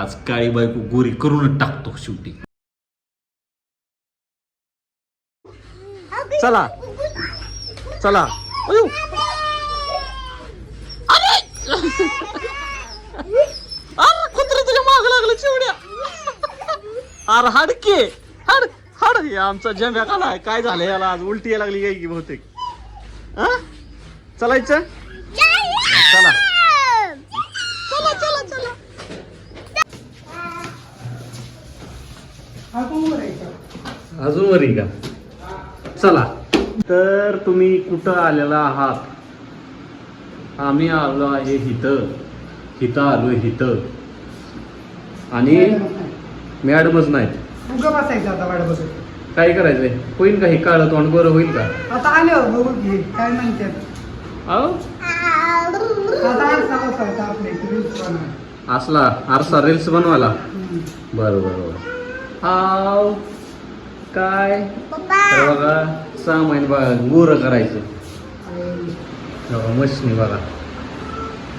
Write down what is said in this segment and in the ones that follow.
आज काळी बायको गोरी करूनच टाकतो शेवटी. चला. चला. अरे अरे कुत्र तुझ्या माग लागलं चिवड्या. अरे हाडके हाड हाड हे आमचा जंब्या काला काय झालं याला आज? उलटी यायला लागली काय की बहुतेक? हा चलायचं चला चला चला चला अजून वरी का? चला. तर तुम्ही कुठं आलेला आहात? आम्ही आलो आहे हिथं हिथं आलो हिथं आणि मॅडमच नाहीत. काय करायचंय? होईल का हे काळं तोंड? बरं होईल का? आता बघू की काय बनवायला. असला आरसा रील्स बनवायला. बरं बरं. आव काय? तर बघा सहा महिने बघा गोर करायचं. बघा मशनी बघा.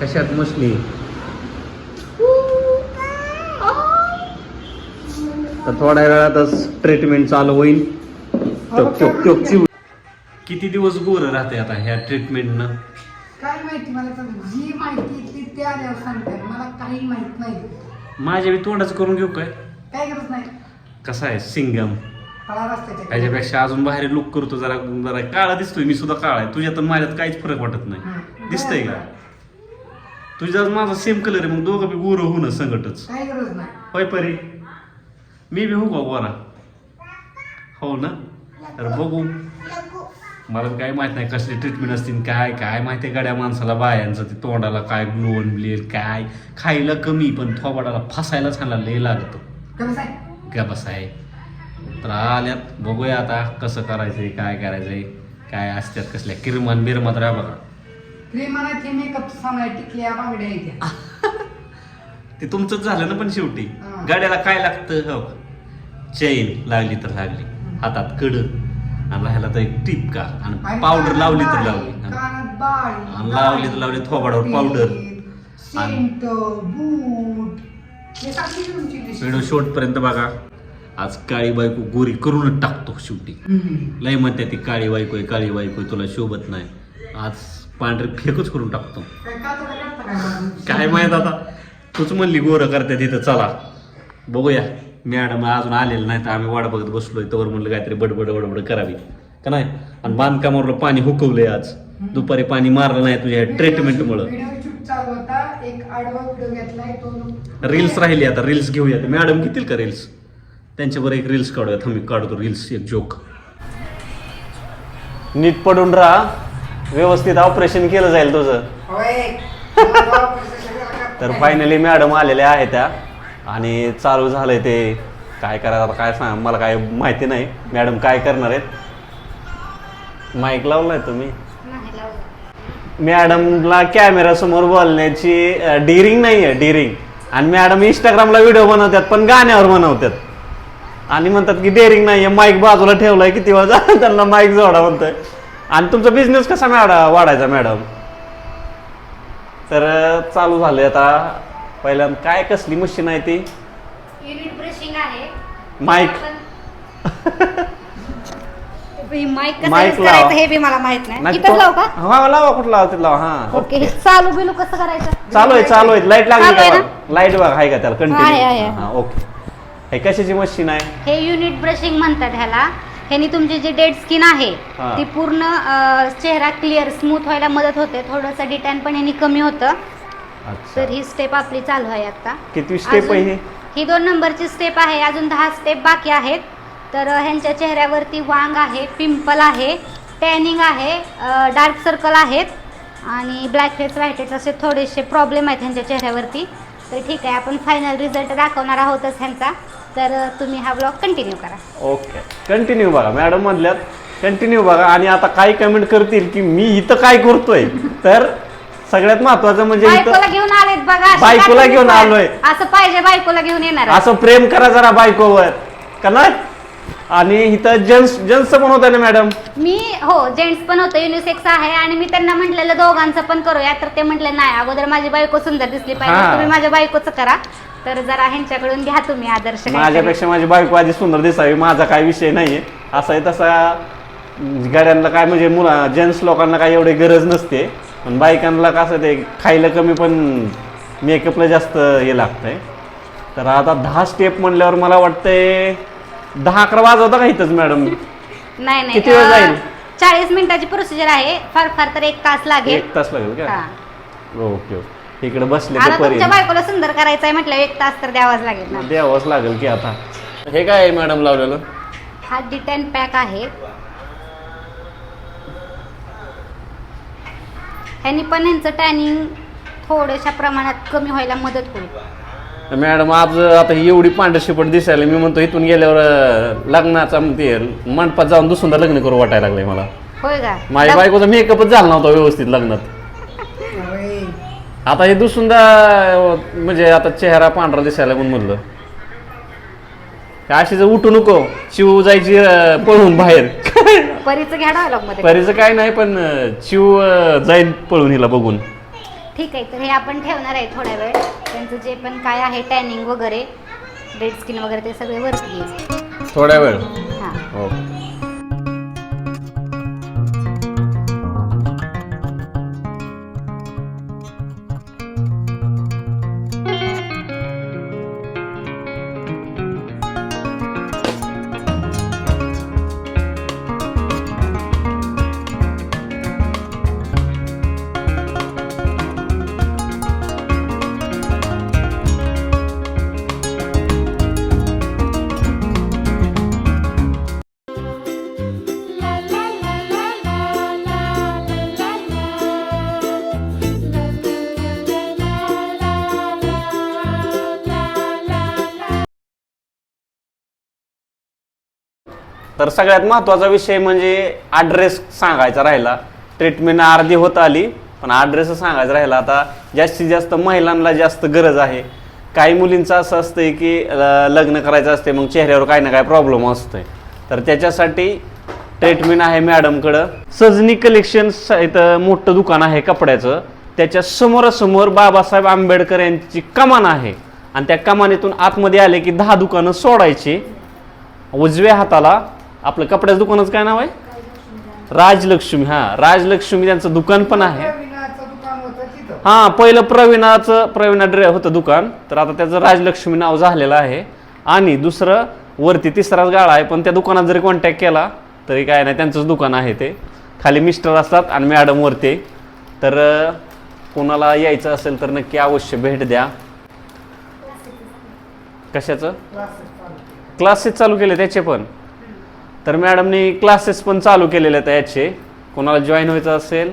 कशात मशनी? तर थोड्या वेळातच ट्रीटमेंट चालू होईल. किती दिवस गोर राहते आता ह्या ट्रीटमेंटनं काय माहिती मला जी माहिती मला काही माहीत नाही. माझ्या मी तोंडाच करून घेऊ काय? काय गरज नाही. कसा आहे? सिंगम. कळा त्याच्यापेक्षा अजून बाहेर लुक करतो जरा जरा काळा दिसतोय. मी सुद्धा काळा आहे. तुझ्यात आणि माझ्यात काहीच फरक वाटत नाही. दिसतंय का? तुझ्या माझा सेम कलर आहे. मग दोघं बी गोरं काही गरज नाही. होय परी. मी बी होऊ का गोरा हो ना? तर बघू. मला काही माहीत नाही कसली ट्रीटमेंट असतील काय काय माहिती आहे गाड्या माणसाला बायांचं ते तोंडाला काय ग्लोन ब्लेल काय? खायला कमी पण थोबाडाला फसायला छान लय लागतं. कमी का बस आहे? तर आल्यात. बघूया आता कसं करायचंय काय करायचंय काय असतात कसल्या किरमान बिरमात राहा बघा. क्रीमानाचे मेकअप सामान टिकल्या बांगड्या येत्या ते तुमचंच झालं ना पण शेवटी. हा. गाड्याला काय लागतं? हो. चेन लागली तर लागली. हातात कड आणि राहायला तर एक टिप का? आणि पावडर लावली तर लावली. आणि कानात बाळी. आणि लावली तर लावली थोबाडावर powder. Scent boot. व्हिडिओ शेवट पर्यंत बघा. आज काळी बायको गोरी करूनच टाकतो शेवटी. लय म्हणते ती काळी बायको आहे काळी बायको आहे तुला शोभत नाही. आज पांढरे फेकच करून टाकतो? काय माहीत आता? तूच म्हणली गोरं करते तिथं चला. बघूया. मॅडम अजून आलेलं नाही तर आम्ही वाट बघत बसलोय तवर म्हणलं काहीतरी बडबड बडबड करावी. का नाही? आणि बांधकामावर पाणी हुकवलंय आज. दुपारी पाणी मारलं नाही तुझ्या ट्रीटमेंटमुळं एक आडवा व्हिडिओ घेतलाय तो रील्स राहिली आता रील्स घेऊया मॅडम घेतील का रील्स त्यांच्यावर एक रील्स काढूया थांबी काढतो रील्स एक जोक नीट पडून राहा. व्यवस्थित ऑपरेशन केलं जाईल तुझं. तर फायनली मॅडम आलेल्या आहेत त्या. आणि चालू झालंय ते. काय करायचं आता काय सांग मला काय माहिती नाही. मॅडम काय करणार आहेत? माईक लावलाय तुम्ही. मॅडमला कॅमेरा समोर बोलण्याची डिरिंग नाही आहे डिरिंग आणि मॅडम इंस्टाग्रामला व्हिडिओ बनवतात पण गाण्यावर बनवतात. आणि म्हणतात की डेअरिंग नाही आहे माईक बाजूला ठेवलाय किती वाजा त्यांना माईक जोडा म्हणतोय. आणि तुमचा बिझनेस कसा मॅडा वाढायचा मॅडम? तर चालू झाले आता. पहिल्यांदा काय कसली मशीन आहे ती? युनिट आहे माईक. कसं use लावा. करायचं हे बी मला माहीत नाही. नाही इथंच लावू का? हा लावा कुठं लावा तिथं लावा हा. ओके हे चालू बिलू कसं करायचं? चालू आहे चालू आहे. लाइट लागली चालू आहे का लाइट बघ आहे का त्याला? आहे, आहे. कंटिन्यू हा ओके. हे कशाची मशीन आहे? हे युनिट ब्रशिंग म्हणतात ह्याला. ह्यानी तुमची जी डेड स्किन आहे हा. ती पूर्ण अं, चेहरा क्लिअर स्मूथ व्हायला मदत होते. थोडंसं डिटॅन पण ह्यानी कमी होतं. अच्छा. तर ही स्टेप आपली चालू आहे आता. कितवी स्टेप आहे अजून- ही? ही दोन नंबरची स्टेप आहे. अजून दहा स्टेप बाकी आहेत. तर ह्यांच्या चेहऱ्यावरती वांग आहे पिंपल आहे टॅनिंग आहे डार्क सर्कल आहेत आणि ब्लॅक हेड्स व्हाईट हेड्स असे थोडेसे प्रॉब्लेम आहेत ह्यांच्या चेहऱ्यावरती. तर ठीक आहे आपण फायनल रिझल्ट दाखवणार आहोतच ह्यांचा. तर तुम्ही हा ब्लॉग कंटिन्यू करा. ओके कंटिन्यू बघा मॅडम म्हणल्यात कंटिन्यू बघा आणि आता काही कमेंट करतील की मी इथं काय करतोय? तर सगळ्यात महत्वाचं म्हणजे बायकोला घेऊन आलेत बघा बायकोला काय घेऊन आलोय. असं पाहिजे बायकोला घेऊन येणार. असं प्रेम करा जरा बायकोवर. का नाही आणि इथं जेंट्स जेंट्स पण होत ना मॅडम मी हो जेंट्स पण होतं युनिसेक्स आहे आणि मी त्यांना म्हटलेलं दोघांचं पण करूया. तर ते म्हटलं नाही अगोदर माझी बायको सुंदर दिसली पाहिजे हा. तुम्ही माझ्या बायकोचं करा. तर जरा ह्यांच्याकडून घ्या तुम्ही आदर्श काहीतरी. माझ्यापेक्षा माझी बायको आधी सुंदर दिसावी माझा काय विषय नाहीये. असा आहे तसा गाड्यांना काय म्हणजे मुला जेंट्स लोकांना काय एवढी गरज नसते. पण बायकांना कसं ते खायला कमी पण मेकअपला जास्त हे लागतंय. तर आता दहा स्टेप म्हणल्यावर मला वाटतंय दहा अकरा वाजवता का इथंच मॅडम? नाही नाही किती वेळ अं, जाईल? चाळीस मिनिटाची प्रोसिजर आहे. फार फार तर एक तास लागेल. एक तास लागेल का. Okay okay. इकडे बसले आता तर परी तुमच्या बायकोला सुंदर करायचं आहे म्हटलं एक तास तर द्यावाच लागेल ना. द्यावंच लागेल की आता. हे काय आहे मॅडम लावलेलं? हा डिटेन पॅक आहे. ह्यानी पण यांचं टॅनिंग थोड्याशा प्रमाणात कमी व्हायला मदत होईल. मॅडम आज आता ही एवढी पांढरशिपट दिसायला मी म्हणतो इथून गेल्यावर लग्नाचा ते मंडपात जाऊन दुसरं लग्न करू वाटायला लागलंय मला. होय का? माझ्या बायकोचा मेकअपच झाला नव्हता व्यवस्थित लग्नात. आता हे दुसुंदा म्हणजे आता चेहरा पांढरा दिसायला म्हणून म्हणलं. काय अशी जर उठू नको चिव जायची अं, पळून बाहेर. परीचं घ्या डायलॉगमध्ये. परीचं काय नाही पण अं, चिव अं, जाईल पळून हिला बघून. ठीक आहे तर हे आपण ठेवणार आहे थोड्या वेळ. त्यांचं जे पण काय आहे टॅनिंग वगैरे डेड स्किन वगैरे ते सगळे वरती येईल थोड्या वेळ. हां. हो तर सगळ्यात महत्त्वाचा विषय म्हणजे ॲड्रेस सांगायचा राहिला. ट्रीटमेंट अर्धी होत आली पण ॲड्रेस सांगायचा राहिला. आता जास्तीत जास्त महिलांना जास्त गरज आहे. काही मुलींचं असं असतंय की लग्न करायचं असते मग चेहऱ्यावर काही ना काही प्रॉब्लेम असतोय. तर त्याच्यासाठी ट्रीटमेंट आहे मॅडमकडं सजनी कलेक्शन इथं मोठं दुकान आहे कपड्याचं. त्याच्या समोरासमोर बाबासाहेब आंबेडकर यांची कमान आहे. आणि त्या कमानीतून आतमध्ये आले की दहा दुकानं सोडायची. उजव्या हाताला आपलं कपड्याचं दुकानाचं काय नाव आहे? राजलक्ष्मी हा. राजलक्ष्मी त्यांचं दुकान पण आहे. प्रवीणाचं दुकान होतं तिथं हा पहिलं प्रवीणाचं प्रवीणा ड्रे होतं दुकान. तर आता त्याचं राजलक्ष्मी नाव झालेलं आहे. आणि दुसरं वरती तिसराच गाळा आहे. पण त्या दुकानात जरी कॉन्टॅक्ट केला तरी काय नाही त्यांचंच दुकान आहे ते. खाली मिस्टर असतात आणि मॅडम वरती. तर कोणाला यायचं असेल तर नक्की अवश्य भेट द्या. कशाचं? क्लासेस चालू केले त्याचे पण. तर मॅडमनी क्लासेस पण चालू केलेले आहेत याचे. कोणाला जॉईन व्हायचं असेल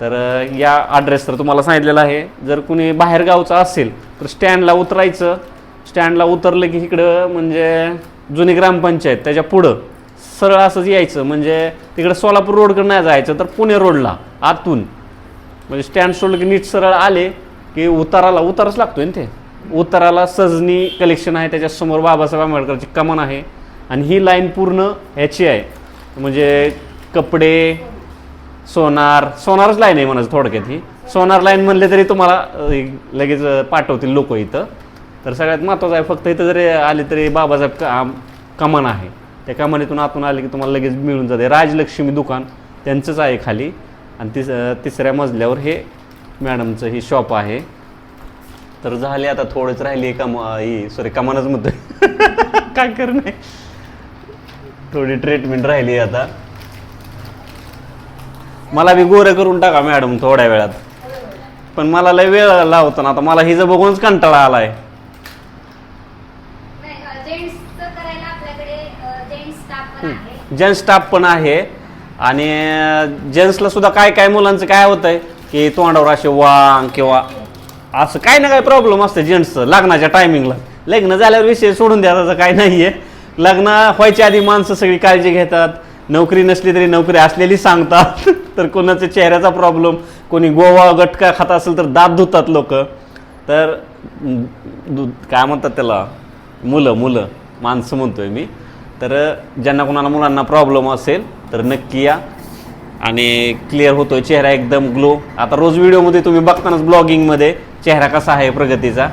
तर या ॲड्रेस तर तुम्हाला सांगितलेला आहे. जर कुणी बाहेरगावचा असेल तर स्टँडला उतरायचं. स्टँडला उतरलं की इकडं म्हणजे जुनी ग्रामपंचायत त्याच्या पुढं सरळ असंच यायचं. म्हणजे तिकडं सोलापूर रोडकडं नाही जायचं तर पुणे रोडला आतून. म्हणजे स्टँड सोडलं की नीट सरळ आले की उताराला उतारच लागतोय ना ते. उताराला सजनी कलेक्शन आहे त्याच्यासमोर बाबासाहेब आंबेडकरची कमान आहे. आणि ही लाईन पूर्ण ह्याची आहे. म्हणजे कपडे सोनार सोनारच लाईन आहे म्हणायचं थोडक्यात ही. सोनार लाईन म्हणले तरी तुम्हाला लगेच पाठवतील लोक इथं. तर सगळ्यात महत्त्वाचं आहे फक्त इथं जरी आले तरी बाबासाहेब का कमान आहे. त्या कमानीतून आतून आले की तुम्हाला लगेच मिळून जाते. राजलक्ष्मी दुकान त्यांचंच आहे खाली. आणि तिस तिसऱ्या मजल्यावर हे मॅडमचं ही शॉप आहे. तर झाले आता थोडंच राहिली कम ही सॉरी कमानच मुद्दा काय कर नाही थोडी ट्रीटमेंट राहिली आता. मला बी गोरं करून टाका मॅडम थोड्या वेळात. पण मला लय वेळ लावतो ना आता. मला हिचं बघूनच कंटाळा आलाय. जेंट्स स्टाफ पण आहे. जेंट्स स्टाफ पण आहे. आणि जेंट्सला सुद्धा काय काय मुलांचं काय होतंय? की तोंडावर असे वांग किंवा असं काय ना काय प्रॉब्लेम असतं जेंट्सचं लग्नाच्या टायमिंगला लग्न झाल्यावर विषय सोडून द्या त्याचं काय नाही आहे लग्न व्हायच्या आधी माणसं सगळी काळजी घेतात. नोकरी नसली तरी नोकरी असलेली सांगतात. तर कोणाच्या चेहऱ्याचा प्रॉब्लेम कोणी गोवा गटका खात असेल तर दात धुतात लोक. तर दु- काय म्हणतात त्याला? मुलं मुलं माणसं म्हणतोय मी. तर ज्यांना कोणाला मुलांना प्रॉब्लेम असेल तर नक्की या. आणि क्लिअर होतोय चेहरा एकदम ग्लो आता रोज व्हिडिओमध्ये तुम्ही बघतानाच ब्लॉगिंगमध्ये चेहरा कसा आहे प्रगतीचा.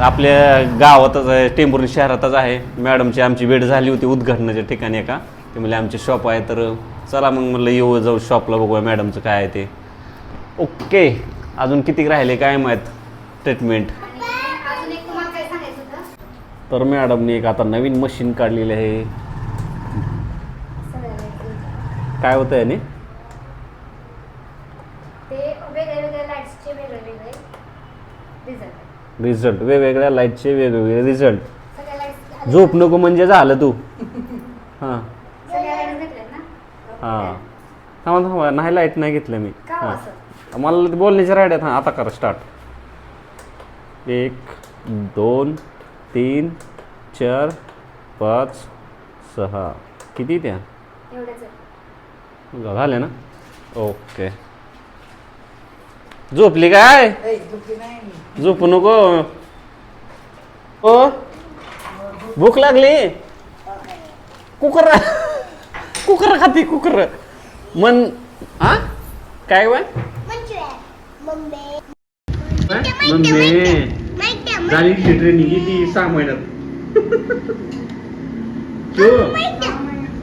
आपल्या गावातच आहे टेंभुर्णी शहरातच आहे. मॅडमची आमची भेट झाली होती उद्घाटनाच्या ठिकाणी एका. ते म्हणजे आमचे शॉप आहे तर चला मग म्हणलं येऊ जाऊ शॉपला बघूया मॅडमचं काय आहे ते. ओके. अजून किती राहिले काय माहीत? ट्रीटमेंट तर मॅडमने एक आता नवीन मशीन काढलेली आहे. काय होतं याने रिझल्ट वेगवेगळ्या लाईटचे वेगवेगळे रिझल्ट झोप नको म्हणजे झालं तू. हां. हां. थांबा थांबा. नाही लाइट नाही घेतलं मी. हां. मला बोलण्याच्या राहिड्यात हां आता करा स्टार्ट एक दोन तीन चार पाच सहा. किती त्या. झाले ना? ओके. झोपली काय. झोपू नको. ओ भूक लागली? कुकर कुकर खाती कुकर. मन हा? काय वय झाली ट्रेनिंग किती? सहा महिन्यात.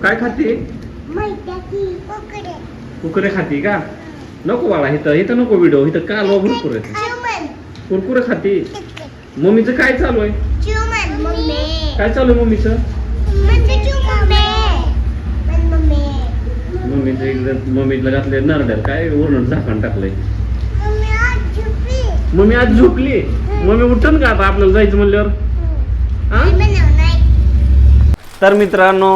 काय खाते? कुकुरे खाती का? नको बाळा इथं इथं नको व्हिडिओ इथं का लो भरपूर आहे कुरकुरे खाती मम्मीचं काय चालू आहे काय चालू आहे मम्मीचं मम्मीचं इकडं मम्मीला घातले नरड्याला काय वरून झाकण टाकलंय मम्मी आज झोपली मम्मी उठन का आता आपल्याला जायचं म्हणल्यावर हा? तर मित्रांनो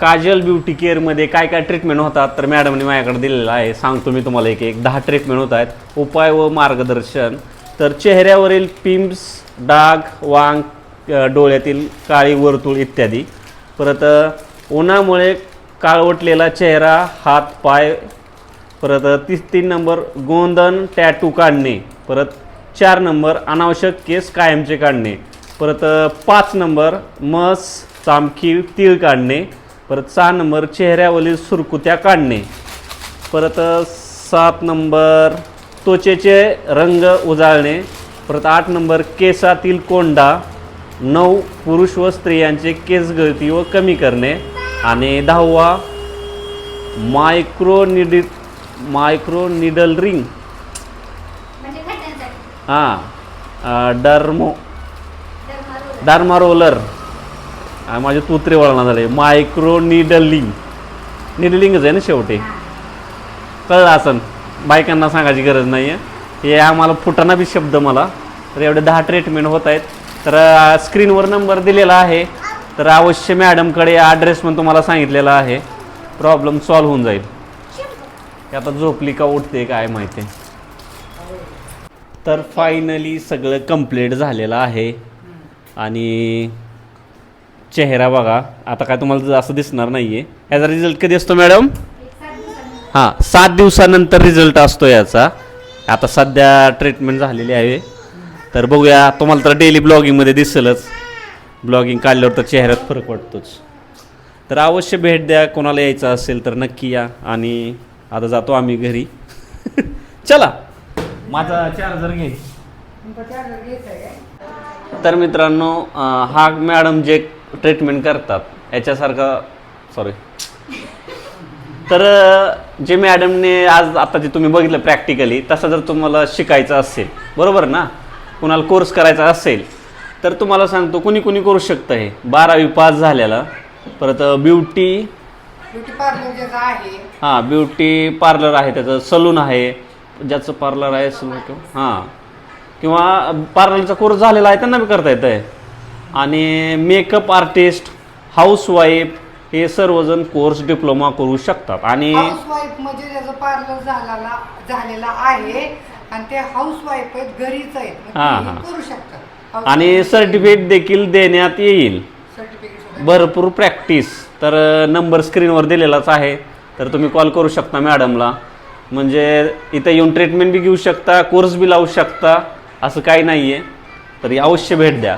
काजल ब्युटी केअरमध्ये काय काय ट्रीटमेंट होतात तर मॅडमने माझ्याकडे दिलेलं आहे. सांगतो मी तुम्हाला एक एक. दहा ट्रीटमेंट होत आहेत. उपाय व मार्गदर्शन. तर चेहऱ्यावरील पिंप्स डाग वांग डोळ्यातील काळी वर्तुळ इत्यादी. परत उन्हामुळे काळवटलेला चेहरा हात पाय परत तीस तीन नंबर गोंदन टॅटू काढणे. परत चार नंबर अनावश्यक केस कायमचे काढणे. परत पाच नंबर मस चामखी तीळ काढणे परत सहा नंबर चेहऱ्यावरील सुरकुत्या काढणे. परत सात नंबर त्वचेचे रंग उजाळणे. परत आठ नंबर केसातील कोंडा. नऊ पुरुष व स्त्रियांचे केस गळती व कमी करणे. आणि दहावा मायक्रो निडी मायक्रो निडल रिंग. म्हणजे हां डर्मो डर्मा डार्मा रोलर हा, माझे तुत्रे वळणा झाले मायक्रो निडलिंग निडलिंगच आहे ना शेवटी? कळलं असन बायकांना सांगायची गरज नाही आहे हे आम्हाला फुटाना बी शब्द मला. तर एवढे दहा ट्रीटमेंट होत आहेत. तर स्क्रीनवर नंबर दिलेला आहे. तर अवश्य मॅडमकडे ॲड्रेस पण तुम्हाला सांगितलेला आहे. प्रॉब्लेम सॉल्व्ह होऊन जाईल. हे आता झोपली का उठते काय माहिती. तर फायनली सगळं कंप्लीट झालेलं आहे. आणि चेहरा बघा. आता काय तुम्हाला जास्त दिसणार नाही आहे याचा रिझल्ट कधी असतो मॅडम हां सात दिवसानंतर रिझल्ट असतो याचा. आता सध्या ट्रीटमेंट झालेली आहे. तर बघूया तुम्हाला तर डेली ब्लॉगिंगमध्ये दिसेलच. ब्लॉगिंग काढल्यावर तर चेहऱ्यात फरक वाटतोच तर अवश्य भेट द्या कोणाला यायचं असेल तर नक्की या. आणि आता जातो आम्ही घरी. चला. माझा चार्जर घे? तर मित्रांनो हा मॅडम जे ट्रीटमेंट करतात. याच्यासारखा सॉरी तर जे मॅडमने आज आता जे तुम्ही बघितलं प्रॅक्टिकली तसं जर तुम्हाला शिकायचं असेल बरोबर ना? कुणाला कोर्स करायचा असेल तर तुम्हाला सांगतो कुणी कुणी करू शकतं हे. बारावी पास झालेला. परत ब्युटी ब्युटी पार्लर ज्याचं आहे. हां ब्युटी पार्लर आहे त्याचं सलून आहे. ज्याचं पार्लर आहे सलून किंवा हां. किंवा पार्लरचा कोर्स झालेला आहे त्यांना बी करता येतं आहे आणि मेकअप आर्टिस्ट हाऊसवाईफ हे सर्वजण कोर्स डिप्लोमा करू शकतात. आणि म्हणजे त्याचं पार्लर झालेला झालेला आहे. आणि ते हाऊस वाईफ आहेत घरीच आहेत. मग हा, तेही. करू शकतात. आणि सर्टिफिकेट देखील देण्यात येईल. सर्टिफिकेट भरपूर प्रॅक्टिस तर नंबर स्क्रीनवर दिलेलाच आहे. तर तुम्ही कॉल करू शकता मॅडमला म्हणजे इथं येऊन ट्रीटमेंट बी घेऊ शकता कोर्स बी लावू शकता. असं काही नाही आहे तरी अवश्य भेट द्या.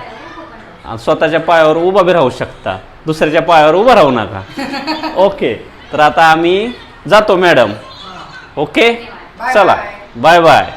स्वतःच्या पायावर उभा बी राहू शकता. दुसऱ्याच्या पायावर उभा राहू नका. ओके. तर आता आम्ही जातो मॅडम. ओके? चला. Bye bye